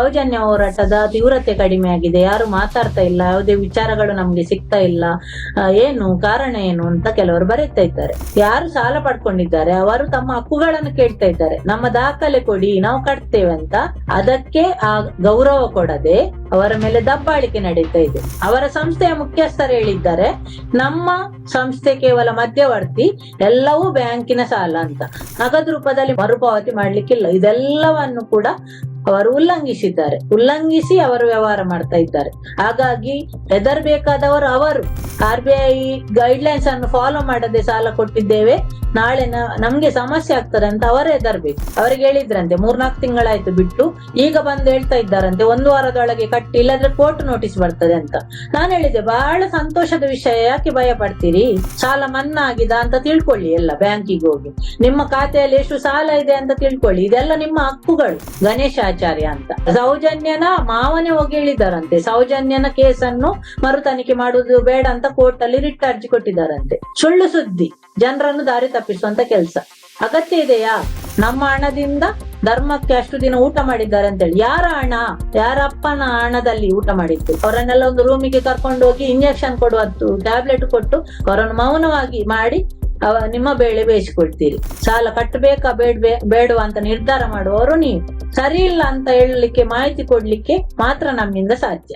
ಸೌಜನ್ಯ ಹೋರಾಟದ ತೀವ್ರತೆ ಕಡಿಮೆ ಆಗಿದೆ. ಯಾರು ಮಾತಾಡ್ತಾ ಇಲ್ಲ, ಯಾವುದೇ ವಿಚಾರಗಳು ನಮ್ಗೆ ಸಿಗ್ತಾ ಇಲ್ಲ. ಏನು ಕಾರಣ ಏನು ಅಂತ ಕೆಲವರು ಬರೀತಾ ಇದ್ದಾರೆ. ಯಾರು ಸಾಲ ಪಡ್ಕೊಂಡಿದ್ದಾರೆ, ಅವರು ತಮ್ಮ ಹಕ್ಕುಗಳನ್ನು ಕೇಳ್ತಾ ಇದ್ದಾರೆ. ನಮ್ಮ ದಾಖಲೆ ಕೊಡಿ, ನಾವು ಕಟ್ತೇವೆ ಅಂತ ಅದಕ್ಕೆ ಆ ಗೌರವ ಕೊಡದೆ ಅವರ ಮೇಲೆ ದಬ್ಬಾಳಿಕೆ ನಡೀತಾ ಇದೆ. ಅವರ ಸಂಸ್ಥೆಯ ಮುಖ್ಯಸ್ಥರು ಹೇಳಿದ್ದಾರೆ, ನಮ್ಮ ಸಂಸ್ಥೆ ಕೇವಲ ಮಧ್ಯವರ್ತಿ, ಎಲ್ಲವೂ ಬ್ಯಾಂಕಿನ ಸಾಲ ಅಂತ. ನಗದು ರೂಪದಲ್ಲಿ ಮರುಪಾವತಿ ಮಾಡ್ಲಿಕ್ಕಿಲ್ಲ. ಇದೆಲ್ಲವನ್ನು ಕೂಡ ಅವರು ಉಲ್ಲಂಘಿಸಿದ್ದಾರೆ. ಉಲ್ಲಂಘಿಸಿ ಅವರು ವ್ಯವಹಾರ ಮಾಡ್ತಾ ಇದ್ದಾರೆ. ಹಾಗಾಗಿ ಹೆದರ್ಬೇಕಾದವರು ಅವರು. R B I guidelines ಅನ್ನು ಫಾಲೋ ಮಾಡದೆ ಸಾಲ ಕೊಟ್ಟಿದ್ದೇವೆ. ನಾಳೆ ನಮ್ಗೆ ಸಮಸ್ಯೆ ಆಗ್ತದೆ ಅಂತ ಅವರು ಹೆದರ್ಬೇಕು. ಅವರಿಗೆ ಹೇಳಿದ್ರಂತೆ, ಮೂರ್ನಾಲ್ಕು ತಿಂಗಳಾಯ್ತು ಬಿಟ್ಟು, ಈಗ ಬಂದು ಹೇಳ್ತಾ ಇದ್ದಾರಂತೆ, ಒಂದು ವಾರದೊಳಗೆ ಕಟ್ಟಿ, ಇಲ್ಲದ್ರೆ ಕೋರ್ಟ್ ನೋಟಿಸ್ ಬರ್ತದೆ ಅಂತ. ನಾನು ಹೇಳಿದೆ ಬಹಳ ಸಂತೋಷದ ವಿಷಯ, ಯಾಕೆ ಭಯ ಪಡ್ತೀರಿ? ಸಾಲ ಮನ್ನಾ ಆಗಿದೆ ಅಂತ ತಿಳ್ಕೊಳ್ಳಿ ಎಲ್ಲ ಬ್ಯಾಂಕಿಗೆ ಹೋಗಿ. ನಿಮ್ಮ ಖಾತೆಯಲ್ಲಿ ಎಷ್ಟು ಸಾಲ ಇದೆ ಅಂತ ತಿಳ್ಕೊಳ್ಳಿ. ಇದೆಲ್ಲ ನಿಮ್ಮ ಹಕ್ಕುಗಳು. ಗಣೇಶಾಚಾರ್ಯ ಅಂತ. ಸೌಜನ್ಯನ ಮಾವನೇ ಹೋಗಿ ಸೌಜನ್ಯನ ಕೇಸನ್ನು ಮರು ತನಿಖೆ ಮಾಡುವುದು ಬೇಡ ಅಂತ ಕೋರ್ಟ್ ಅಲ್ಲಿ ರಿಟ್ ಅರ್ಜಿ ಕೊಟ್ಟಿದ್ದಾರಂತೆ ಸುಳ್ಳು ಸುದ್ದಿ. ಜನರನ್ನು ದಾರಿ ತಪ್ಪಿಸುವಂತ ಕೆಲಸ. ಅಗತ್ಯ ಇದೆಯಾ? ನಮ್ಮ ಹಣದಿಂದ ಧರ್ಮಕ್ಕೆ ಅಷ್ಟು ದಿನ ಊಟ ಮಾಡಿದ್ದಾರೆ ಅಂತೇಳಿ ಯಾರ ಹಣ? ಯಾರ ಅಪ್ಪನ ಹಣದಲ್ಲಿ ಊಟ ಮಾಡಿದ್ದು? ಅವರನ್ನೆಲ್ಲ ಒಂದು ರೂಮಿಗೆ ಕರ್ಕೊಂಡು ಹೋಗಿ ಇಂಜೆಕ್ಷನ್ ಕೊಡುವದ್ದು ಟ್ಯಾಬ್ಲೆಟ್ ಕೊಟ್ಟು ಅವರನ್ನು ಮೌನವಾಗಿ ಮಾಡಿ ನಿಮ್ಮ ಬೇಳೆ ಬೇಯಿಸಿಕೊಳ್ತೀರಿ ಸಾಲ ಕಟ್ಟಬೇಕಾ ಬೇಡ ಬೇಡವಾ ಅಂತ ನಿರ್ಧಾರ ಮಾಡುವವರು ನೀವು. ಸರಿ ಇಲ್ಲ ಅಂತ ಹೇಳಲಿಕ್ಕೆ ಮಾಹಿತಿ ಕೊಡ್ಲಿಕ್ಕೆ ಮಾತ್ರ ನಮ್ಮಿಂದ ಸಾಧ್ಯ.